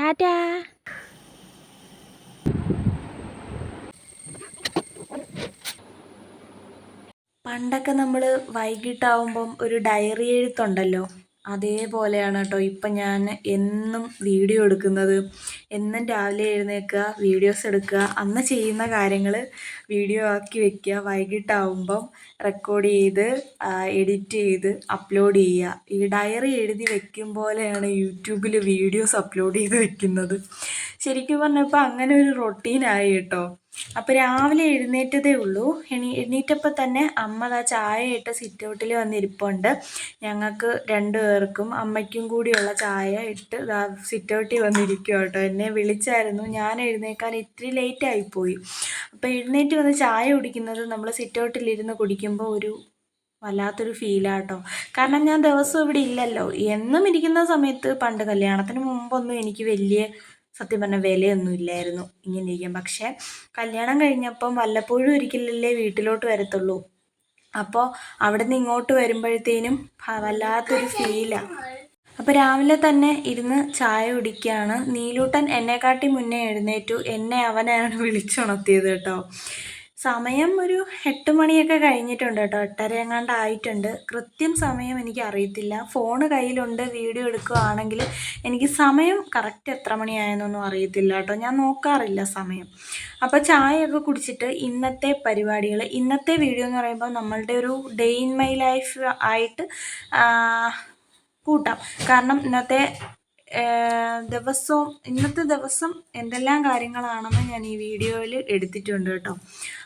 ടാറ്റാ പണ്ടൊക്കെ നമ്മൾ വൈകിട്ടാവുമ്പം ഒരു ഡയറി എഴുത്തുണ്ടല്ലോ? അതേപോലെയാണ് കേട്ടോ ഇപ്പം ഞാൻ എന്നും വീഡിയോ എടുക്കുന്നത്. എന്നും രാവിലെ എഴുന്നേൽക്കുക വീഡിയോസ് എടുക്കുക അന്ന് ചെയ്യുന്ന കാര്യങ്ങൾ വീഡിയോ ആക്കി വെക്കുക വൈകിട്ടാവുമ്പം റെക്കോർഡ് ചെയ്ത് എഡിറ്റ് ചെയ്ത് അപ്ലോഡ് ചെയ്യുക. ഈ ഡയറി എഴുതി വെക്കും പോലെയാണ് യൂട്യൂബിൽ വീഡിയോസ് അപ്ലോഡ് ചെയ്ത് വെക്കുന്നത്. ശരിക്കും പറഞ്ഞപ്പോൾ അങ്ങനെ ഒരു റൊട്ടീനായി കേട്ടോ. അപ്പോൾ രാവിലെ എഴുന്നേറ്റതേ ഉള്ളൂ. എണീ എണീറ്റപ്പോൾ തന്നെ അമ്മ ആ ചായ ഇട്ട സിറ്റ് ഔട്ടിൽ വന്നിരിപ്പുണ്ട്. ഞങ്ങൾക്ക് രണ്ടു പേർക്കും അമ്മയ്ക്കും കൂടിയുള്ള ചായ ഇട്ട് സിറ്റ് ഔട്ടിൽ വന്നിരിക്കുക കേട്ടോ എന്നെ വിളിച്ചായിരുന്നു. ഞാൻ എഴുന്നേക്കാൻ ഇത്തിരി ലേറ്റ് ആയിപ്പോയി. അപ്പോൾ എഴുന്നേറ്റ് വന്ന് ചായ കുടിക്കുന്നത് നമ്മൾ സിറ്റ് ഔട്ടിലിരുന്ന് കുടിക്കുമ്പോൾ ഒരു വല്ലാത്തൊരു ഫീലാട്ടോ കാരണം ഞാൻ ദിവസം ഇവിടെ ഇല്ലല്ലോ. എന്നും ഇരിക്കുന്ന സമയത്ത് പണ്ട് കല്യാണത്തിന് മുമ്പൊന്നും എനിക്ക് വലിയ സത്യം പറഞ്ഞാൽ വിലയൊന്നും ഇല്ലായിരുന്നു ഇങ്ങനെ പക്ഷേ കല്യാണം കഴിഞ്ഞപ്പം വല്ലപ്പോഴും ഒരിക്കലല്ലേ വീട്ടിലോട്ട് വരത്തുള്ളൂ. അപ്പോൾ അവിടെ നിന്ന് ഇങ്ങോട്ട് വരുമ്പോഴത്തേനും വല്ലാത്തൊരു ഫീലാണ് അപ്പോൾ രാവിലെ തന്നെ ഇരുന്ന് ചായ കുടിക്കുകയാണ് നീലൂട്ടൻ എന്നെക്കാട്ടി മുന്നേ എഴുന്നേറ്റു. എന്നെ അവനാണ് വിളിച്ചുണർത്തിയത് കേട്ടോ. സമയം ഒരു എട്ട് മണിയൊക്കെ കഴിഞ്ഞിട്ടുണ്ട് കേട്ടോ. എട്ടര എങ്ങാണ്ട് ആയിട്ടുണ്ട് കൃത്യം സമയം എനിക്ക് അറിയത്തില്ല ഫോൺ കയ്യിലുണ്ട് വീഡിയോ എടുക്കുകയാണെങ്കിൽ എനിക്ക് സമയം കറക്റ്റ് എത്ര മണിയായെന്നൊന്നും അറിയത്തില്ല കേട്ടോ. ഞാൻ നോക്കാറില്ല സമയം. അപ്പോൾ ചായയൊക്കെ കുടിച്ചിട്ട് ഇന്നത്തെ പരിപാടികൾ ഇന്നത്തെ വീഡിയോ എന്ന് പറയുമ്പോൾ നമ്മളുടെ ഒരു ഡേ ഇൻ മൈ ലൈഫ് ആയിട്ട് കൂട്ടാം. കാരണം ഇന്നത്തെ ദിവസവും ഇന്നത്തെ ദിവസം എന്തെല്ലാം കാര്യങ്ങളാണെന്ന് ഞാൻ ഈ വീഡിയോയിൽ എടുത്തിട്ടുണ്ട് കേട്ടോ.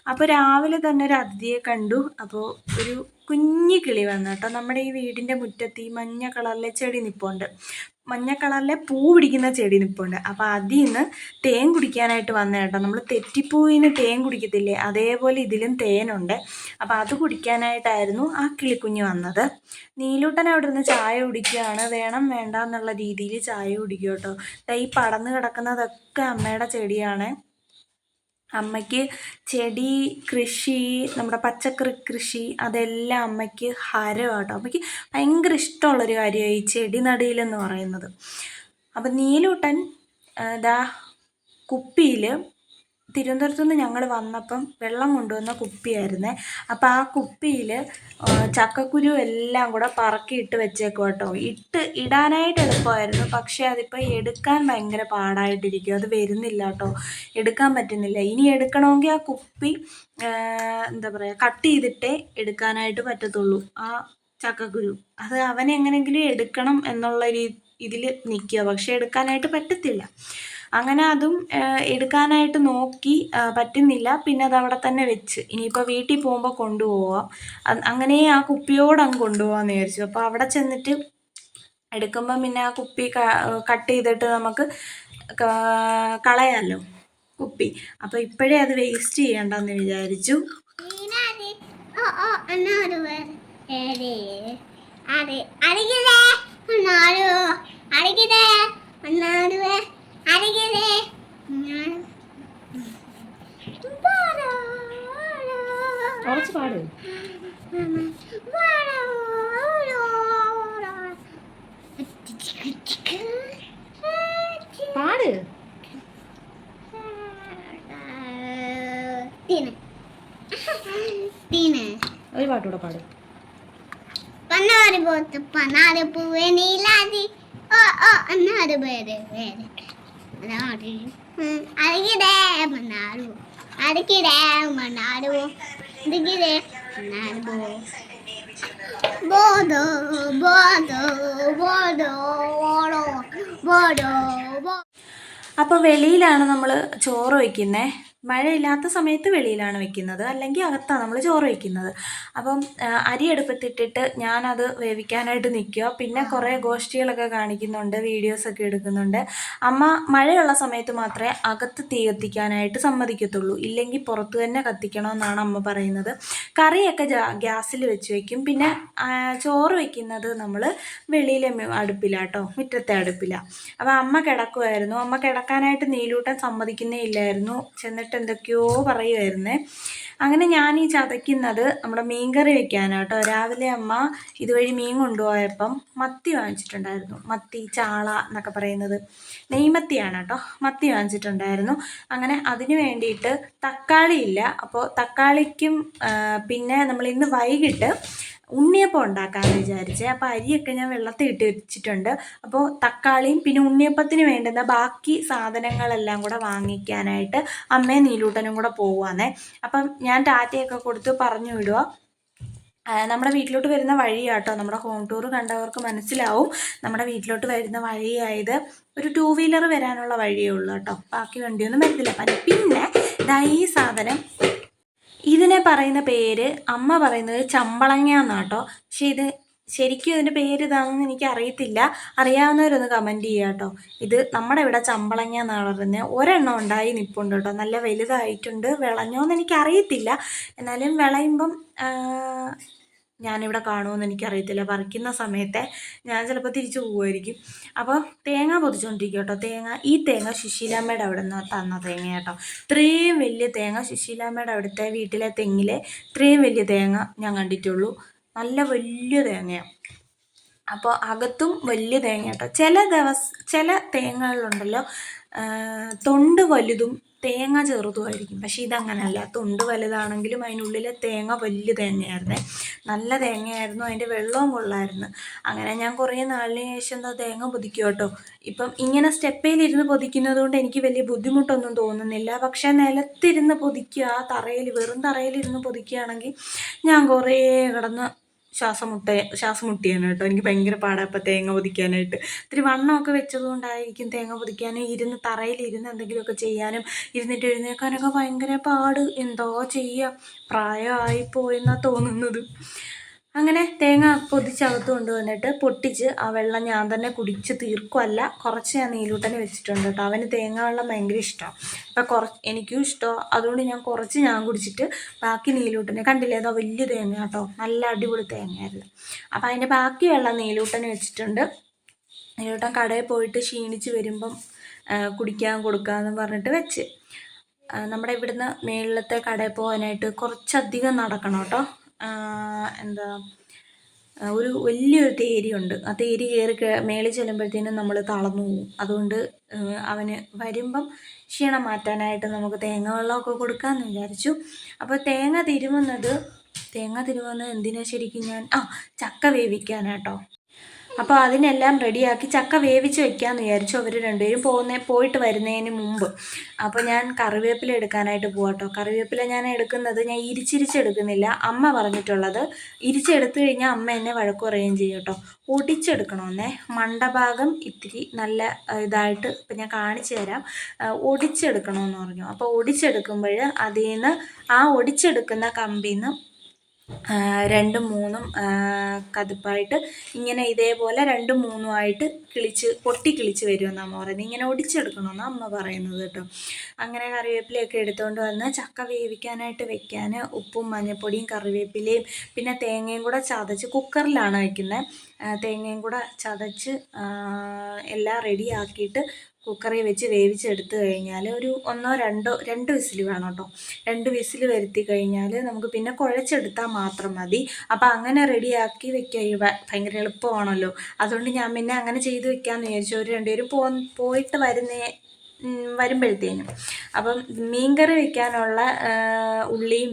അപ്പോൾ രാവിലെ തന്നെ ഒരു അതിഥിയെ കണ്ടു. അപ്പോൾ ഒരു കുഞ്ഞു കിളി വന്നു കേട്ടോ. നമ്മുടെ ഈ വീടിന്റെ മുറ്റത്ത് ഈ മഞ്ഞ കളറിലെ ചെടി നിൽപ്പുണ്ട് മഞ്ഞ കളറിലെ പൂ പിടിക്കുന്ന ചെടി നിൽപ്പുണ്ട് അപ്പോൾ അതിൽ നിന്ന് തേൻ കുടിക്കാനായിട്ട് വന്ന കേട്ടോ. നമ്മൾ തെറ്റിപ്പൂവിന് തേൻ കുടിക്കത്തില്ലേ? അതേപോലെ ഇതിലും തേനുണ്ട്. അപ്പോൾ അത് കുടിക്കാനായിട്ടായിരുന്നു ആ കിളിക്കുഞ്ഞ് വന്നത്. നീലൂട്ടൻ അവിടെ നിന്ന് ചായ കുടിക്കുകയാണ്. വേണം വേണ്ട എന്നുള്ള രീതിയിൽ ചായ കുടിക്കും കേട്ടോ. ഈ പടന്ന് കിടക്കുന്നതൊക്കെ അമ്മയുടെ ചെടിയാണ്. അമ്മയ്ക്ക് ചെടി കൃഷി നമ്മുടെ പച്ചക്കറി കൃഷി അതെല്ലാം അമ്മയ്ക്ക് ഹരമാണ് കേട്ടോ അമ്മയ്ക്ക് ഭയങ്കര ഇഷ്ടമുള്ളൊരു കാര്യമായി ഈ ചെടി നടീലെന്ന് പറയുന്നത്. അപ്പം നീലൂട്ടൻ ദാ കുപ്പിയിൽ തിരുവനന്തപുരത്ത് നിന്ന് ഞങ്ങൾ വന്നപ്പം വെള്ളം കൊണ്ടുവന്ന കുപ്പിയായിരുന്നേ. അപ്പോൾ ആ കുപ്പിയിൽ ചക്കക്കുരു എല്ലാം കൂടെ പറക്കിയിട്ട് വെച്ചേക്കും കേട്ടോ ഇട്ട് ഇടാനായിട്ട് എളുപ്പമായിരുന്നു. പക്ഷേ അതിപ്പോൾ എടുക്കാൻ ഭയങ്കര പാടായിട്ടിരിക്കും അത് വരുന്നില്ല കേട്ടോ എടുക്കാൻ പറ്റുന്നില്ല. ഇനി എടുക്കണമെങ്കിൽ ആ കുപ്പി എന്താ പറയുക കട്ട് ചെയ്തിട്ടേ എടുക്കാനായിട്ട് പറ്റത്തുള്ളൂ. ആ ചക്കക്കുരു. അത് അവനെങ്ങനെങ്കിലും എടുക്കണം എന്നുള്ള രീതി ഇതിൽ നിൽക്കുക പക്ഷേ എടുക്കാനായിട്ട് പറ്റത്തില്ല. അങ്ങനെ അതും എടുക്കാനായിട്ട് നോക്കി പറ്റുന്നില്ല. പിന്നെ അത് അവിടെ തന്നെ വെച്ച്. ഇനിയിപ്പോൾ വീട്ടിൽ പോകുമ്പോൾ കൊണ്ടുപോവാം. അങ്ങനെ ആ കുപ്പിയോട് അങ്ങ് കൊണ്ടുപോകാമെന്ന് വിചാരിച്ചു. അപ്പോൾ അവിടെ ചെന്നിട്ട് എടുക്കുമ്പം പിന്നെ ആ കുപ്പി കട്ട് ചെയ്തിട്ട് നമുക്ക് കളയാമല്ലോ കുപ്പി. അപ്പോൾ ഇപ്പോഴേ അത് വേസ്റ്റ് ചെയ്യണ്ടെന്ന് വിചാരിച്ചു. അടിക്കേ അരികിലെ കുറച്ച് പാട്. പാട്. ഒരു പാട്ടൂടെ പാട്. പന്നാറ് പോത്ത് പന്നാറ് പൂവേ നീലാതി. ഓ ഓ അന്നാറ് പേര് പേര്. అడిగిదే అన్నాడు అడిగిదే అన్నాడు అడిగిదే అన్నాడు బోధో బోధో బోధో బోడో బోడో അപ്പോൾ വെളിയിലാണ് നമ്മൾ ചോറ് വയ്ക്കുന്നത് മഴയില്ലാത്ത സമയത്ത് വെളിയിലാണ് വെക്കുന്നത്. അല്ലെങ്കിൽ അകത്താണ് നമ്മൾ ചോറ് വയ്ക്കുന്നത്. അപ്പം അരി എടുപ്പത്തിട്ടിട്ട് ഞാനത് വേവിക്കാനായിട്ട് നിൽക്കുക. പിന്നെ കുറേ ഗോഷ്ഠികളൊക്കെ കാണിക്കുന്നുണ്ട് വീഡിയോസൊക്കെ എടുക്കുന്നുണ്ട്. അമ്മ മഴയുള്ള സമയത്ത് മാത്രമേ അകത്ത് തീ കത്തിക്കാനായിട്ട് സമ്മതിക്കത്തുള്ളൂ. ഇല്ലെങ്കിൽ പുറത്ത് തന്നെ കത്തിക്കണമെന്നാണ് അമ്മ പറയുന്നത്. കറിയൊക്കെ ഗ്യാസിൽ വെച്ച് വയ്ക്കും പിന്നെ ചോറ് വയ്ക്കുന്നത് നമ്മൾ വെളിയിലെ അടുപ്പിലാട്ടോ മുറ്റത്തെ അടുപ്പിലാണ് അപ്പം അമ്മ കിടക്കുമായിരുന്നു അമ്മ കിടക്കാനായിട്ട് നീലൂട്ടൻ സമ്മതിക്കുന്നേ ഇല്ലായിരുന്നു. ചെന്നിട്ട് എന്തൊക്കെയോ പറയുമായിരുന്നേ അങ്ങനെ ഞാൻ ഈ ചതയ്ക്കുന്നത് നമ്മുടെ മീൻകറി കേട്ടോ. രാവിലെ അമ്മ ഇതുവഴി മീൻ കൊണ്ടുപോയപ്പം മത്തി വാങ്ങിച്ചിട്ടുണ്ടായിരുന്നു. മത്തി ചാള എന്നൊക്കെ പറയുന്നത്. നെയ്മത്തിയാണ് കേട്ടോ. മത്തി വാങ്ങിച്ചിട്ടുണ്ടായിരുന്നു. അങ്ങനെ അതിന് വേണ്ടിയിട്ട് തക്കാളി ഇല്ല. അപ്പോൾ തക്കാളിക്കും പിന്നെ നമ്മൾ ഇന്ന് വൈകിട്ട് ഉണ്ണിയപ്പം ഉണ്ടാക്കാമെന്ന് വിചാരിച്ചേ. അപ്പോൾ അരിയൊക്കെ ഞാൻ വെള്ളത്തിൽ ഇട്ട് വെച്ചിട്ടുണ്ട്. അപ്പോൾ തക്കാളിയും പിന്നെ ഉണ്ണിയപ്പത്തിന് വേണ്ടുന്ന ബാക്കി സാധനങ്ങളെല്ലാം കൂടെ വാങ്ങിക്കാനായിട്ട് അമ്മയും നീലൂട്ടനും കൂടെ പോവാന്നേ അപ്പം ഞാൻ ടാറ്റയൊക്കെ കൊടുത്ത് പറഞ്ഞു വിടുക നമ്മുടെ വീട്ടിലോട്ട് വരുന്ന വഴിയാട്ടോ. നമ്മുടെ ഹോം ടൂർ കണ്ടവർക്ക് മനസ്സിലാവും. നമ്മുടെ വീട്ടിലോട്ട് വരുന്ന വഴിയായത് ഒരു ടൂ വീലർ വരാനുള്ള വഴിയേ ഉള്ളൂ കേട്ടോ. ബാക്കി വണ്ടിയൊന്നും വരത്തില്ല. പനി പിന്നെ ഇതാ ഈ സാധനം ഇതിനെ പറയുന്ന പേര് അമ്മ പറയുന്നത് ചമ്പളങ്ങ എന്നാട്ടോ പക്ഷെ ഇത് ശരിക്കും ഇതിന്റെ പേര് ഇതാണെന്ന് എനിക്ക് അറിയത്തില്ല അറിയാവുന്നവരൊന്ന് കമന്റ് ചെയ്യുക കേട്ടോ ഇത് നമ്മുടെ ഇവിടെ ചമ്പളങ്ങ എന്നാണ് പറയുന്നത് ഒരെണ്ണം ഉണ്ടായി നിൽപ്പുണ്ട് കേട്ടോ നല്ല വലുതായിട്ടുണ്ട്. വിളഞ്ഞോന്ന് എന്ന് എനിക്കറിയത്തില്ല. എന്നാലും വിളയുമ്പം ഞാനിവിടെ കാണുമെന്ന് എനിക്കറിയത്തില്ല. പറിക്കുന്ന സമയത്തെ ഞാൻ ചിലപ്പോൾ തിരിച്ചു പോകുമായിരിക്കും അപ്പോൾ തേങ്ങ പൊതിച്ചുകൊണ്ടിരിക്കും കേട്ടോ തേങ്ങ ഈ തേങ്ങ ശുശീലാമ്മയുടെ അവിടെ നിന്ന് തന്ന തേങ്ങ കേട്ടോ. ഇത്രയും വലിയ തേങ്ങ ശുശീലാമ്മയുടെ അവിടുത്തെ വീട്ടിലെ തെങ്ങിലെ ഇത്രയും വലിയ തേങ്ങ ഞാൻ കണ്ടിട്ടുള്ളൂ. നല്ല വലിയ തേങ്ങയാണ് അപ്പോൾ അകത്തും വലിയ തേങ്ങ കേട്ടോ ചില ദിവസം ചില തേങ്ങകളിലുണ്ടല്ലോ തൊണ്ട് വലുതും തേങ്ങ ചെറുതുമായിരിക്കും. പക്ഷേ ഇതങ്ങനല്ല. തൊണ്ട് വലുതാണെങ്കിലും അതിനുള്ളിലെ തേങ്ങ വലിയ തേങ്ങയായിരുന്നേ. നല്ല തേങ്ങയായിരുന്നു. അതിന്റെ വെള്ളവും കൊള്ളായിരുന്നു. അങ്ങനെ ഞാൻ കുറേ നാളിന് ശേഷം എന്താ തേങ്ങ പൊതിക്കും കേട്ടോ. ഇപ്പം ഇങ്ങനെ സ്റ്റെപ്പയിലിരുന്ന് പൊതിക്കുന്നത് കൊണ്ട് എനിക്ക് വലിയ ബുദ്ധിമുട്ടൊന്നും തോന്നുന്നില്ല. പക്ഷേ നിലത്തിരുന്ന് പൊതിക്കുക തറയിൽ വെറും തറയിലിരുന്ന് പൊതിക്കുകയാണെങ്കിൽ ഞാൻ കുറേ കിടന്ന് ശ്വാസം മുട്ട ശ്വാസം മുട്ടിയാണ് കേട്ടോ. എനിക്ക് ഭയങ്കര പാടാണ് ഇപ്പം തേങ്ങ പൊതിക്കാനായിട്ട്. ഇത്തിരി വണ്ണമൊക്കെ വെച്ചതുകൊണ്ടായിരിക്കും തേങ്ങ പൊതിക്കാനും ഇരുന്ന് തറയിൽ ഇരുന്ന് എന്തെങ്കിലുമൊക്കെ ചെയ്യാനും ഇരുന്നിട്ട് എഴുന്നേൽക്കാനൊക്കെ ഭയങ്കര പാട്. എന്തോ ചെയ്യുക പ്രായമായിപ്പോയെന്നാണ് തോന്നുന്നത്. അങ്ങനെ തേങ്ങ പൊതിച്ചകത്ത് കൊണ്ടുവന്നിട്ട് പൊട്ടിച്ച് ആ വെള്ളം ഞാൻ തന്നെ കുടിച്ച് തീർക്കുമല്ല കുറച്ച് ഞാൻ നീലൂട്ടനെ വെച്ചിട്ടുണ്ട് കേട്ടോ. അവന് തേങ്ങ വെള്ളം ഭയങ്കര ഇഷ്ടമാണ്. അപ്പം കുറച്ച് എനിക്കും ഇഷ്ടമാണ് അതുകൊണ്ട് ഞാൻ കുറച്ച് ഞാൻ കുടിച്ചിട്ട് ബാക്കി നീലൂട്ടനെ കണ്ടില്ലേ? അതോ വലിയ തേങ്ങ കേട്ടോ. നല്ല അടിപൊളി തേങ്ങയായിരുന്നു. അപ്പം അതിന്റെ ബാക്കി വെള്ളം നീലൂട്ടനെ വെച്ചിട്ടുണ്ട്. നീലൂട്ടൻ കടയിൽ പോയിട്ട് ക്ഷീണിച്ച് വരുമ്പം കുടിക്കാൻ കൊടുക്കാമെന്ന് പറഞ്ഞിട്ട് വെച്ച്. നമ്മുടെ ഇവിടുന്ന് മേളിലത്തെ കടയിൽ പോകാനായിട്ട് കുറച്ചധികം നടക്കണം കേട്ടോ. എന്താ ഒരു വലിയൊരു തേരിയുണ്ട്. ആ തേരി കയറി മേളിൽ ചെല്ലുമ്പോഴത്തേനും നമ്മൾ തളർന്നു പോകും. അതുകൊണ്ട് അവന് വരുമ്പം ക്ഷീണം മാറ്റാനായിട്ട് നമുക്ക് തേങ്ങ വെള്ളമൊക്കെ കൊടുക്കാമെന്ന് വിചാരിച്ചു. അപ്പോൾ തേങ്ങ തിരുമുന്നത് തേങ്ങ തിരുമുന്നത് എന്തിനാ ശരിക്കും ഞാൻ ആ ചക്ക വേവിക്കാനാട്ടോ. അപ്പോൾ അതിനെല്ലാം റെഡിയാക്കി ചക്ക വേവിച്ച് വെക്കാമെന്ന് വിചാരിച്ചു അവർ രണ്ടുപേരും പോകുന്ന പോയിട്ട് വരുന്നതിന് മുമ്പ്. അപ്പോൾ ഞാൻ കറിവേപ്പില എടുക്കാനായിട്ട് പോവാട്ടോ. കറിവേപ്പില ഞാൻ എടുക്കുന്നത് ഞാൻ ഇരിച്ചിരിച്ചെടുക്കുന്നില്ല. അമ്മ പറഞ്ഞിട്ടുള്ളത് ഇരിച്ചെടുത്തു കഴിഞ്ഞാൽ അമ്മ എന്നെ വഴക്ക് പറയുകയും ചെയ്യും കേട്ടോ. ഒടിച്ചെടുക്കണമെന്നേ മണ്ടഭാഗം ഇത്തിരി നല്ല ഇതായിട്ട് ഇപ്പം ഞാൻ കാണിച്ചു തരാം. ഒടിച്ചെടുക്കണമെന്ന് പറഞ്ഞു. അപ്പോൾ ഒടിച്ചെടുക്കുമ്പോൾ അതിൽ നിന്ന് ആ ഒടിച്ചെടുക്കുന്ന കമ്പിന്ന് രണ്ടും മൂന്നും കതിപ്പായിട്ട് ഇങ്ങനെ ഇതേപോലെ രണ്ടും മൂന്നും ആയിട്ട് കിളിച്ച് പൊട്ടി കിളിച്ച് വരുമെന്നാണ് അമ്മ പറയുന്നത്. ഇങ്ങനെ ഒടിച്ചെടുക്കണമെന്ന് അമ്മ പറയുന്നത് കേട്ടോ. അങ്ങനെ കറിവേപ്പിലയൊക്കെ എടുത്തുകൊണ്ട് വന്ന് ചക്ക വേവിക്കാനായിട്ട് വെക്കാൻ ഉപ്പും മഞ്ഞൾപ്പൊടിയും കറിവേപ്പിലയും പിന്നെ തേങ്ങയും കൂടെ ചതച്ച് കുക്കറിലാണ് വയ്ക്കുന്നത് തേങ്ങയും കൂടെ ചതച്ച് എല്ലാം റെഡിയാക്കിയിട്ട് കുക്കറിൽ വെച്ച് വേവിച്ചെടുത്ത് കഴിഞ്ഞാൽ ഒരു ഒന്നോ രണ്ടോ രണ്ട് വിസിൽ വേണം കേട്ടോ. രണ്ട് വിസിൽ വരുത്തി കഴിഞ്ഞാൽ നമുക്ക് പിന്നെ കുഴച്ചെടുത്താൽ മാത്രം മതി. അപ്പോൾ അങ്ങനെ റെഡിയാക്കി വെക്കുക. ഭയങ്കര എളുപ്പമാണല്ലോ. അതുകൊണ്ട് ഞാൻ പിന്നെ അങ്ങനെ ചെയ്ത് വെക്കാമെന്ന് വിചാരിച്ചു. ഒരു രണ്ടുപേരും പോ പോയിട്ട് വരുന്നേ വരുമ്പോഴത്തേനും. അപ്പം മീൻകറി വെക്കാനുള്ള ഉള്ളിയും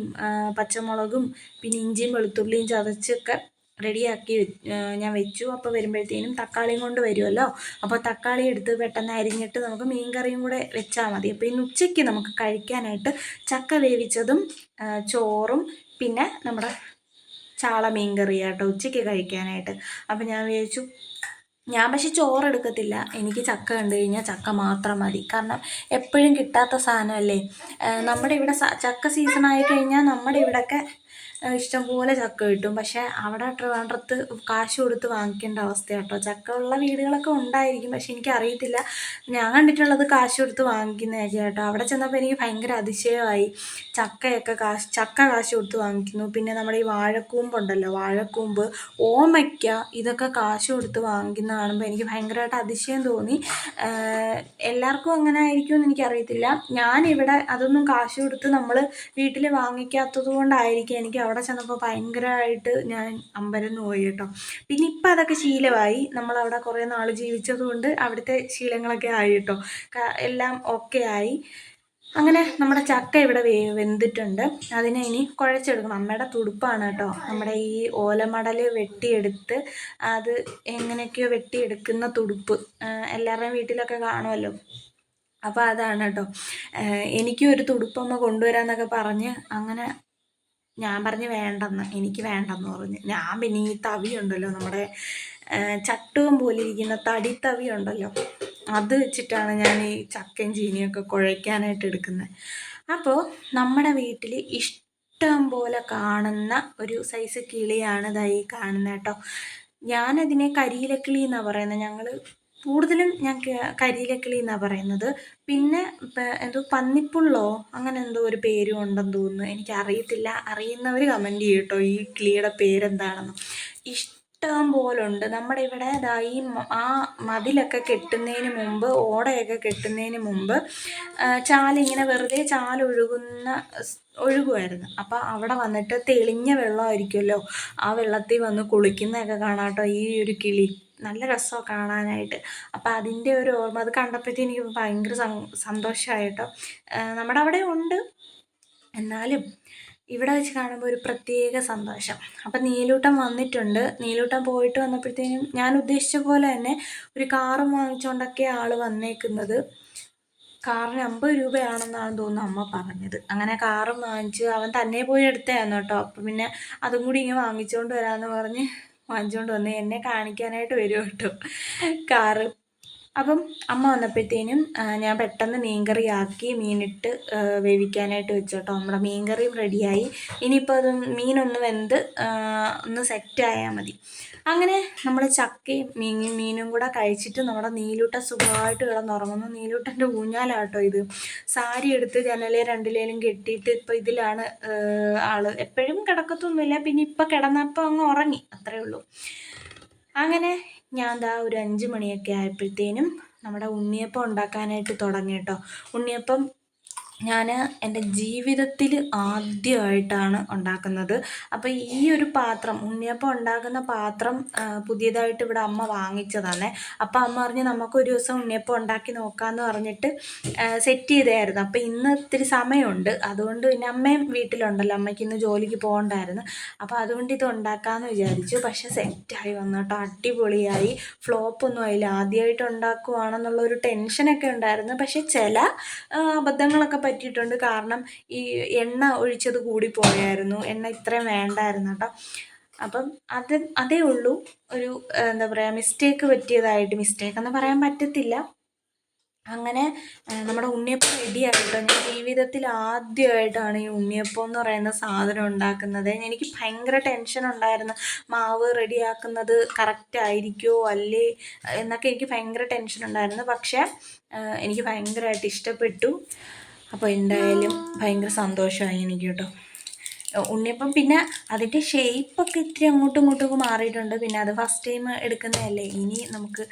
പച്ചമുളകും പിന്നെ ഇഞ്ചിയും വെളുത്തുള്ളിയും ചതച്ചൊക്കെ റെഡിയാക്കി ഞാൻ വെച്ചു. അപ്പോൾ വരുമ്പോഴത്തേനും തക്കാളിയും കൊണ്ട് വരുമല്ലോ അപ്പോൾ തക്കാളി എടുത്ത് പെട്ടെന്ന് അരിഞ്ഞിട്ട് നമുക്ക് മീൻ കറിയും കൂടെ വെച്ചാൽ മതി. അപ്പോൾ ഇന്ന് ഉച്ചയ്ക്ക് നമുക്ക് കഴിക്കാനായിട്ട് ചക്ക വേവിച്ചതും ചോറും പിന്നെ നമ്മുടെ ചാള മീൻ കറിയാട്ടോ ഉച്ചയ്ക്ക് കഴിക്കാനായിട്ട്. അപ്പോൾ ഞാൻ വിചാരിച്ചു ഞാൻ പക്ഷെ ചോറ് എടുക്കത്തില്ല. എനിക്ക് ചക്ക കണ്ടു കഴിഞ്ഞാൽ ചക്ക മാത്രം മതി. കാരണം എപ്പോഴും കിട്ടാത്ത സാധനമല്ലേ? നമ്മുടെ ഇവിടെ ചക്ക സീസൺ ആയി കഴിഞ്ഞാൽ നമ്മുടെ ഇവിടെയൊക്കെ ഇഷ്ടംപോലെ ചക്ക കിട്ടും. പക്ഷേ അവിടെ ട്രിവാൻഡ്രത്ത് കാശ് കൊടുത്ത് വാങ്ങിക്കേണ്ട അവസ്ഥയാണ് കേട്ടോ ചക്ക ഉള്ള വീടുകളൊക്കെ ഉണ്ടായിരിക്കും. പക്ഷെ എനിക്കറിയത്തില്ല. ഞാൻ കണ്ടിട്ടുള്ളത് കാശ് കൊടുത്ത് വാങ്ങിക്കുന്നതൊക്കെ കേട്ടോ അവിടെ ചെന്നപ്പോൾ എനിക്ക് ഭയങ്കര അതിശയമായി. ചക്കയൊക്കെ കാശ് ചക്ക കാശ് കൊടുത്ത് വാങ്ങിക്കുന്നു. പിന്നെ നമ്മുടെ ഈ വാഴക്കൂമ്പുണ്ടല്ലോ വാഴക്കൂമ്പ് ഓമയ്ക്ക ഇതൊക്കെ കാശ് കൊടുത്ത് വാങ്ങിക്കുന്ന കാണുമ്പോൾ എനിക്ക് ഭയങ്കരമായിട്ട് അതിശയം തോന്നി. എല്ലാവർക്കും അങ്ങനെ ആയിരിക്കും എന്ന് എനിക്കറിയത്തില്ല. ഞാനിവിടെ അതൊന്നും കാശ് കൊടുത്ത് നമ്മൾ വീട്ടിൽ വാങ്ങിക്കാത്തത് കൊണ്ടായിരിക്കും എനിക്ക് അവിടെ ചെന്നപ്പോൾ ഭയങ്കരമായിട്ട് ഞാൻ അമ്പരന്ന് പോയി കേട്ടോ. പിന്നെ ഇപ്പം അതൊക്കെ ശീലമായി. നമ്മളവിടെ കുറേ നാൾ ജീവിച്ചതുകൊണ്ട് അവിടുത്തെ ശീലങ്ങളൊക്കെ ആയി കേട്ടോ. എല്ലാം ഓക്കെ ആയി. അങ്ങനെ നമ്മുടെ ചക്ക ഇവിടെ വേ വെന്തിട്ടുണ്ട്. അതിനെ ഇനി കുഴച്ചെടുക്കണം. അമ്മയുടെ തുടുപ്പാണ് കേട്ടോ. നമ്മുടെ ഈ ഓലമടൽ വെട്ടിയെടുത്ത് അത് എങ്ങനെയൊക്കെയോ വെട്ടിയെടുക്കുന്ന തുടുപ്പ്. എല്ലാവരുടെയും വീട്ടിലൊക്കെ കാണുമല്ലോ. അപ്പോൾ അതാണ് കേട്ടോ. എനിക്കും ഒരു തുടുപ്പമ്മ കൊണ്ടുവരാമെന്നൊക്കെ പറഞ്ഞ് അങ്ങനെ ഞാൻ പറഞ്ഞ് വേണ്ടെന്ന് എനിക്ക് വേണ്ടെന്ന് പറഞ്ഞ്. ഞാൻ പിന്നെ ഈ തവി ഉണ്ടല്ലോ നമ്മുടെ ചട്ടുകം പോലെ ഇരിക്കുന്ന തടി തവി ഉണ്ടല്ലോ. അത് വെച്ചിട്ടാണ് ഞാൻ ഈ ചക്കയും ചീനിയൊക്കെ കുഴയ്ക്കാനായിട്ട് എടുക്കുന്നത്. അപ്പോൾ നമ്മുടെ വീട്ടിൽ ഇഷ്ടം പോലെ കാണുന്ന ഒരു സൈസ് കിളിയാണ് ഇതായി കാണുന്നത് കേട്ടോ. ഞാനതിനെ കരിയിലക്കിളി എന്നാണ് പറയുന്നത്. ഞങ്ങൾ കൂടുതലും ഞാൻ കരിയിലക്കിളി എന്നാണ് പറയുന്നത്. പിന്നെ എന്തോ പന്നിപ്പുള്ളോ? അങ്ങനെ എന്തോ ഒരു പേരും ഉണ്ടെന്ന് തോന്നുന്നു. എനിക്ക് അറിയത്തില്ല അറിയുന്നവർ കമന്റ് ചെയ്യട്ടോ. ഈ കിളിയുടെ പേരെന്താണെന്ന്. ഇഷ്ടം പോലുണ്ട്. നമ്മുടെ ഇവിടെ ഈ ആ മതിലൊക്കെ കെട്ടുന്നതിന് മുമ്പ് ഓടയൊക്കെ കെട്ടുന്നതിന് മുമ്പ് ചാലിങ്ങനെ വെറുതെ ചാലൊഴുകുന്ന ഒഴുകുമായിരുന്നു അപ്പോൾ അവിടെ വന്നിട്ട് തെളിഞ്ഞ വെള്ളമായിരിക്കുമല്ലോ ആ വെള്ളത്തിൽ വന്ന് കുളിക്കുന്നതൊക്കെ കാണാം കേട്ടോ ഈ ഒരു കിളി. നല്ല രസമാണ് കാണാനായിട്ട്. അപ്പോൾ അതിന്റെ ഒരു ഓർമ്മ അത് കണ്ടപ്പോഴത്തേക്ക് എനിക്ക് ഭയങ്കര സന്തോഷമായിട്ടോ നമ്മുടെ അവിടെ ഉണ്ട്. എന്നാലും ഇവിടെ വെച്ച് കാണുമ്പോൾ ഒരു പ്രത്യേക സന്തോഷം. അപ്പം നീലൂട്ടം വന്നിട്ടുണ്ട്. നീലൂട്ടം പോയിട്ട് വന്നപ്പോഴത്തേനും ഞാൻ ഉദ്ദേശിച്ച പോലെ തന്നെ ഒരു കാറും വാങ്ങിച്ചുകൊണ്ടൊക്കെ ആൾ വന്നേക്കുന്നത്. കാറിന് അമ്പത് രൂപയാണെന്നാണ് തോന്നുന്നു അമ്മ പറഞ്ഞത്. അങ്ങനെ കാറും വാങ്ങിച്ച് അവൻ തന്നെ പോയി എടുത്തതായിരുന്നു കേട്ടോ. അപ്പം പിന്നെ അതും കൂടി ഇങ്ങനെ വാങ്ങിച്ചുകൊണ്ട് വരാമെന്ന് പറഞ്ഞ് വാങ്ങിച്ചുകൊണ്ട് വന്ന് എന്നെ കാണിക്കാനായിട്ട് വരും കേട്ടോ. കാറ് അപ്പം അമ്മ വന്നപ്പോഴത്തേനും ഞാൻ പെട്ടെന്ന് മീൻകറി ആക്കി മീനിട്ട് വേവിക്കാനായിട്ട് വെച്ചു കേട്ടോ. നമ്മുടെ മീൻകറിയും റെഡിയായി. ഇനിയിപ്പോൾ അത് മീനൊന്ന് വെന്ത് ഒന്ന് സെറ്റായാൽ മതി. അങ്ങനെ നമ്മൾ ചക്കയും മീൻ മീനും കൂടെ കഴിച്ചിട്ട് നമ്മുടെ നീലൂട്ട സുഖമായിട്ട് കിടന്നുറങ്ങുന്നു. നീലൂട്ടന്റെ ഊഞ്ഞാലാട്ടോ ഇത്. സാരി എടുത്ത് ജനലെ രണ്ടിലേലും കെട്ടിയിട്ട് ഇപ്പോൾ ഇതിലാണ് ആൾ. എപ്പോഴും കിടക്കത്തൊന്നുമില്ല. പിന്നെ ഇപ്പം കിടന്നപ്പോൾ അങ്ങ് ഉറങ്ങി. അത്രേ ഉള്ളൂ. അങ്ങനെ ഞാൻ ദാ ഒരു അഞ്ച് മണിയൊക്കെ ആയപ്പോഴത്തേനും നമ്മുടെ ഉണ്ണിയപ്പം ഉണ്ടാക്കാനായിട്ട് തുടങ്ങി കേട്ടോ. ഉണ്ണിയപ്പം ഞാൻ എന്റെ ജീവിതത്തിൽ ആദ്യമായിട്ടാണ് ഉണ്ടാക്കുന്നത്. അപ്പോൾ ഈ ഒരു പാത്രം ഉണ്ണിയപ്പം ഉണ്ടാക്കുന്ന പാത്രം പുതിയതായിട്ട് ഇവിടെ അമ്മ വാങ്ങിച്ചതാണ്. അപ്പോൾ അമ്മ പറഞ്ഞ് നമുക്ക് ഒരു ദിവസം ഉണ്ണിയപ്പം ഉണ്ടാക്കി നോക്കാമെന്ന് പറഞ്ഞിട്ട് സെറ്റ് ചെയ്തായിരുന്നു അപ്പോൾ ഇന്ന് ഇത്തിരി സമയമുണ്ട്. അതുകൊണ്ട് പിന്നെ അമ്മയും വീട്ടിലുണ്ടല്ലോ. അമ്മയ്ക്ക് ഇന്ന് ജോലിക്ക് പോകണ്ടായിരുന്നു. അപ്പോൾ അതുകൊണ്ട് ഇത് ഉണ്ടാക്കാമെന്ന് വിചാരിച്ചു. പക്ഷെ സെറ്റായി വന്നു കേട്ടോ. അടിപൊളിയായി. ഫ്ലോപ്പൊന്നും ആയില്ല. ആദ്യമായിട്ട് ഉണ്ടാക്കുവാണെന്നുള്ള ഒരു ടെൻഷനൊക്കെ ഉണ്ടായിരുന്നു. പക്ഷേ ചില അബദ്ധങ്ങളൊക്കെ പറ്റിയിട്ടുണ്ട്. കാരണം ഈ എണ്ണ ഒഴിച്ചത് കൂടി പോയായിരുന്നു എണ്ണ ഇത്രയും വേണ്ടായിരുന്നു കേട്ടോ. അപ്പം അത് അതേ ഉള്ളൂ. ഒരു എന്താ പറയുക മിസ്റ്റേക്ക് പറ്റിയതായിട്ട് മിസ്റ്റേക്ക് എന്ന് പറയാൻ പറ്റത്തില്ല. അങ്ങനെ നമ്മുടെ ഉണ്ണിയപ്പം റെഡി ആയിട്ടോ ഞാൻ ജീവിതത്തിൽ ആദ്യമായിട്ടാണ് ഈ ഉണ്ണിയപ്പം എന്ന് പറയുന്ന സാധനം ഉണ്ടാക്കുന്നത്. എനിക്ക് ഭയങ്കര ടെൻഷൻ ഉണ്ടായിരുന്നു. മാവ് റെഡിയാക്കുന്നത് കറക്റ്റ് ആയിരിക്കുമോ അല്ലേ? എന്നൊക്കെ എനിക്ക് ഭയങ്കര ടെൻഷൻ ഉണ്ടായിരുന്നു. പക്ഷേ എനിക്ക് ഭയങ്കരമായിട്ട് ഇഷ്ടപ്പെട്ടു. അപ്പോൾ എന്തായാലും ഭയങ്കര സന്തോഷമായി എനിക്ക് കേട്ടോ ഉണ്ണിയപ്പം പിന്നെ അതിന്റെ ഷേപ്പൊക്കെ ഇത്തിരി അങ്ങോട്ടും ഇങ്ങോട്ടും മാറിയിട്ടുണ്ട്. പിന്നെ അത് ഫസ്റ്റ് ടൈം എടുക്കുന്നതല്ലേ? ഇനി നമുക്ക്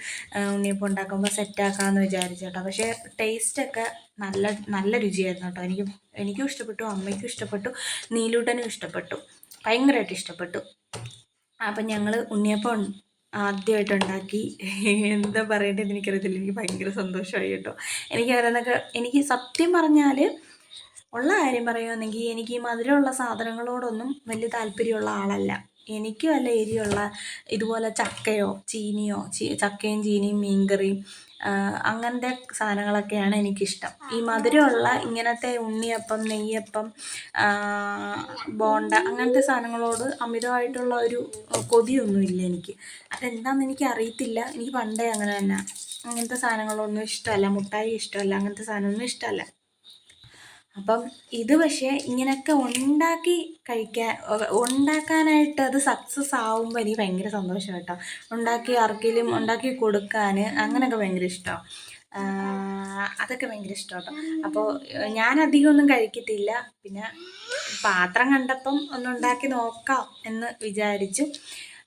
ഉണ്ണിയപ്പം ഉണ്ടാക്കുമ്പോൾ സെറ്റാക്കാമെന്ന് വിചാരിച്ചു കേട്ടോ. പക്ഷേ ടേസ്റ്റൊക്കെ നല്ല നല്ല രുചിയായിരുന്നു കേട്ടോ. എനിക്ക് എനിക്കും ഇഷ്ടപ്പെട്ടു അമ്മയ്ക്കും ഇഷ്ടപ്പെട്ടു നീലൂട്ടനും ഇഷ്ടപ്പെട്ടു. ഭയങ്കരമായിട്ട് ഇഷ്ടപ്പെട്ടു. അപ്പം ഞങ്ങൾ ഉണ്ണിയപ്പം ആദ്യമായിട്ട് ഉണ്ടാക്കി എന്താ പറയേണ്ടതെന്ന് എനിക്കറിയത്തില്ല. എനിക്ക് ഭയങ്കര സന്തോഷമായി കേട്ടോ. എനിക്ക് അതിനൊക്കെ എനിക്ക് സത്യം പറഞ്ഞാൽ ഉള്ള കാര്യം പറയുകയാണെങ്കിൽ എനിക്ക് ഈ മധുരമുള്ള സാധനങ്ങളോടൊന്നും വലിയ താല്പര്യമുള്ള ആളല്ല. എനിക്ക് വല്ല എരിയുള്ള ഇതുപോലെ ചക്കയോ ചീനിയോ ചക്കയും ചീനിയും മീൻകറിയും അങ്ങനത്തെ സാധനങ്ങളൊക്കെയാണ് എനിക്കിഷ്ടം. ഈ മധുരമുള്ള ഇങ്ങനത്തെ ഉണ്ണിയപ്പം നെയ്യപ്പം ബോണ്ട അങ്ങനത്തെ സാധനങ്ങളോട് അമിതമായിട്ടുള്ള ഒരു കൊതിയൊന്നുമില്ല എനിക്ക്. അതെന്താണെന്ന് എനിക്ക് അറിയത്തില്ല എനിക്ക് പണ്ടേ അങ്ങനെ തന്നെ. അങ്ങനത്തെ സാധനങ്ങളൊന്നും ഇഷ്ടമല്ല. മുട്ടായി ഇഷ്ടമല്ല. അങ്ങനത്തെ സാധനമൊന്നും ഇഷ്ടമല്ല. അപ്പം ഇത് പക്ഷേ ഇങ്ങനെയൊക്കെ ഉണ്ടാക്കി കഴിക്കാൻ ഉണ്ടാക്കാനായിട്ട് അത് സക്സസ് ആവുമ്പോൾ എനിക്ക് ഭയങ്കര സന്തോഷം കേട്ടോ. ഉണ്ടാക്കി ആർക്കെങ്കിലും ഉണ്ടാക്കി കൊടുക്കാൻ അങ്ങനെയൊക്കെ ഭയങ്കര ഇഷ്ടമാണ് അതൊക്കെ ഭയങ്കര ഇഷ്ടം കേട്ടോ. അപ്പോൾ ഞാൻ അധികം ഒന്നും കഴിക്കത്തില്ല. പിന്നെ പാത്രം കണ്ടപ്പം ഒന്ന് ഉണ്ടാക്കി നോക്കാം എന്ന് വിചാരിച്ചു.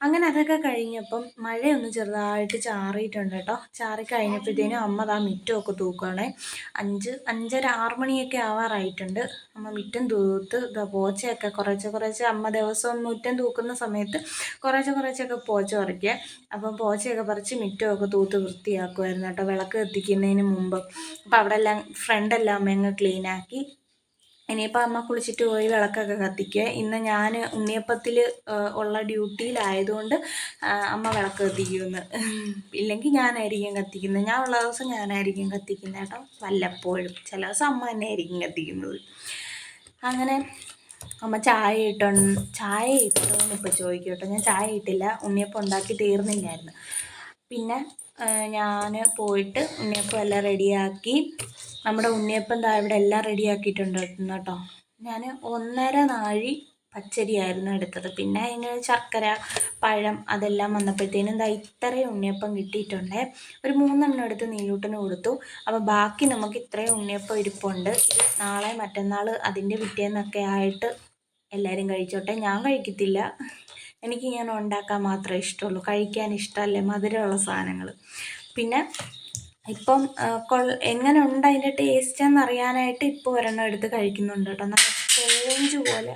അങ്ങനെ അതൊക്കെ കഴിഞ്ഞപ്പം മഴയൊന്ന് ചെറുതായിട്ട് ചാറിയിട്ടുണ്ട് കേട്ടോ. ചാറി കഴിഞ്ഞപ്പോഴത്തേനും അമ്മ അതാ മിറ്റമൊക്കെ തൂക്കുകയാണേ അഞ്ച് അഞ്ചര ആറ് മണിയൊക്കെ ആവാറായിട്ടുണ്ട്. അമ്മ മിറ്റം തൂത്ത് പോച്ചയൊക്കെ കുറച്ച് കുറച്ച് അമ്മ ദിവസവും മുറ്റം തൂക്കുന്ന സമയത്ത് കുറച്ച് കുറച്ചൊക്കെ പോച്ച പറിക്കുക. അപ്പം പോച്ചയൊക്കെ പറിച്ച് മിറ്റമൊക്കെ തൂത്ത് വൃത്തിയാക്കുമായിരുന്നു കേട്ടോ. വിളക്ക് കത്തിക്കുന്നതിന് മുമ്പ്. അപ്പം അവിടെ എല്ലാം ഫ്രണ്ടെല്ലാം അമ്മ അങ്ങ് ക്ലീനാക്കി. ഇനിയിപ്പോൾ അമ്മ കുളിച്ചിട്ട് പോയി വിളക്കൊക്കെ കത്തിക്കുക. ഇന്ന് ഞാൻ ഉണ്ണിയപ്പത്തിൽ ഉള്ള ഡ്യൂട്ടിയിലായതുകൊണ്ട് അമ്മ വിളക്ക് കത്തിക്കുമെന്ന്. ഇല്ലെങ്കിൽ ഞാനായിരിക്കും കത്തിക്കുന്നത്. ഞാൻ ഉള്ള ദിവസം ഞാനായിരിക്കും കത്തിക്കുന്നത് കേട്ടോ. വല്ലപ്പോഴും. ചില ദിവസം അമ്മ തന്നെ ആയിരിക്കും കത്തിക്കുന്നത്. അങ്ങനെ അമ്മ ചായ ഇട്ടോ? ചായ ഇട്ടോന്ന് ഇപ്പോൾ ചോദിക്കും കേട്ടോ. ഞാൻ ചായ ഇട്ടില്ല. ഉണ്ണിയപ്പം ഉണ്ടാക്കി തീർന്നില്ലായിരുന്നു. പിന്നെ ഞാൻ പോയിട്ട് ഉണ്ണിയപ്പം എല്ലാം റെഡിയാക്കി. നമ്മുടെ ഉണ്ണിയപ്പം ദാ ഇവിടെ എല്ലാം റെഡിയാക്കിയിട്ടുണ്ട് കേട്ടോ. ഞാൻ ഒന്നര നാഴി പച്ചരിയായിരുന്നു എടുത്തത്. പിന്നെ അതിന് ശർക്കര പഴം അതെല്ലാം വന്നപ്പോഴത്തേനും ദാ ഇത്രയും ഉണ്ണിയപ്പം കിട്ടിയിട്ടുണ്ട്. ഒരു മൂന്നെണ്ണം എടുത്ത് നീലൂട്ടിന് കൊടുത്തു. അപ്പോൾ ബാക്കി നമുക്ക് ഇത്രയും ഉണ്ണിയപ്പം ഇരിപ്പുണ്ട്. നാളെ മറ്റന്നാൾ അതിന്റെ പിറ്റേന്നൊക്കെ ആയിട്ട് എല്ലാവരും കഴിച്ചോട്ടെ. ഞാൻ കഴിക്കത്തില്ല. എനിക്ക് ഇങ്ങനെ ഉണ്ടാക്കാൻ മാത്രമേ ഇഷ്ടമുള്ളൂ. കഴിക്കാൻ ഇഷ്ടമല്ലേ? മധുരമുള്ള സാധനങ്ങൾ. പിന്നെ ഇപ്പം കൊൾ എങ്ങനെ ഉണ്ട് അതിന്റെ ടേസ്റ്റ് എന്നറിയാനായിട്ട് ഇപ്പോൾ ഒരെണ്ണം എടുത്ത് കഴിക്കുന്നുണ്ട് കേട്ടോ. നല്ല സ്പോഞ്ച് പോലെ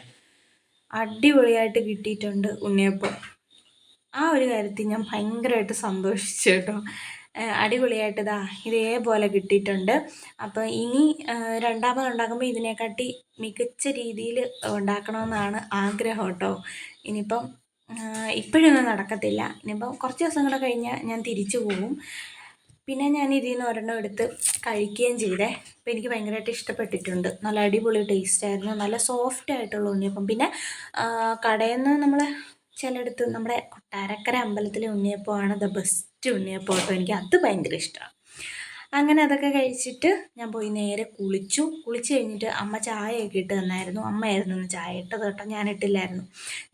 അടിപൊളിയായിട്ട് കിട്ടിയിട്ടുണ്ട് ഉണ്ണിയപ്പം. ആ ഒരു കാര്യത്തിൽ ഞാൻ ഭയങ്കരമായിട്ട് സന്തോഷിച്ചു കേട്ടോ. അടിപൊളിയായിട്ട് ഇതാ ഇതേപോലെ കിട്ടിയിട്ടുണ്ട്. അപ്പോൾ ഇനി രണ്ടാമത് ഉണ്ടാക്കുമ്പോൾ ഇതിനെക്കാട്ടി മികച്ച രീതിയിൽ ഉണ്ടാക്കണമെന്നാണ് ആഗ്രഹം കേട്ടോ. ഇനിയിപ്പം ഇപ്പോഴൊന്നും നടക്കത്തില്ല. ഇനിയിപ്പം കുറച്ച് ദിവസം കൂടെ കഴിഞ്ഞാൽ ഞാൻ തിരിച്ചു പോകും പിന്നെ ഞാൻ ഇതിൽ നിന്ന് ഒരെണ്ണം എടുത്ത് കഴിക്കുകയും ചെയ്തേ. അപ്പോൾ എനിക്ക് ഭയങ്കരമായിട്ട് ഇഷ്ടപ്പെട്ടിട്ടുണ്ട്. നല്ല അടിപൊളി ടേസ്റ്റ് ആയിരുന്നു. നല്ല സോഫ്റ്റ് ആയിട്ടുള്ള ഉണ്ണിയപ്പം. പിന്നെ കടയിൽ നിന്ന് നമ്മൾ ചിലയിടത്ത് നമ്മുടെ കൊട്ടാരക്കര അമ്പലത്തിലെ ഉണ്ണിയപ്പമാണ് ദ ബെസ്റ്റ് ഉണ്ണിയപ്പം കേട്ടോ. എനിക്ക് അത് ഭയങ്കര ഇഷ്ടമാണ് അങ്ങനെ അതൊക്കെ കഴിച്ചിട്ട് ഞാൻ പോയി നേരെ കുളിച്ചു. കുളിച്ച് കഴിഞ്ഞിട്ട് അമ്മ ചായയൊക്കെ ഇട്ട് തന്നായിരുന്നു. അമ്മയായിരുന്നു ചായ ഇട്ടത് കേട്ടോ. ഞാൻ ഇട്ടില്ലായിരുന്നു.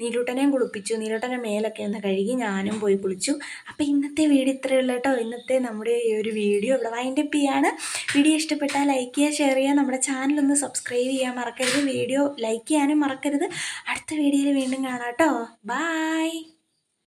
നീലൂട്ടനെയും കുളിപ്പിച്ചു. നീലൂട്ടനെ മേലൊക്കെ ഒന്ന് കഴുകി ഞാനും പോയി കുളിച്ചു. അപ്പോൾ ഇന്നത്തെ വീഡിയോ ഇത്രയേ ഉള്ളൂ കേട്ടോ. ഇന്നത്തെ നമ്മുടെ ഈ ഒരു വീഡിയോ ഇവിടെ വൈൻഡപ്പ് ചെയ്യാണ്. വീഡിയോ ഇഷ്ടപ്പെട്ടാൽ ലൈക്ക് ചെയ്യുക ഷെയർ ചെയ്യുക. നമ്മുടെ ചാനലൊന്ന് സബ്സ്ക്രൈബ് ചെയ്യാൻ മറക്കരുത്. വീഡിയോ ലൈക്ക് ചെയ്യാനും മറക്കരുത്. അടുത്ത വീഡിയോയിൽ വീണ്ടും കാണാം കേട്ടോ. ബായ്.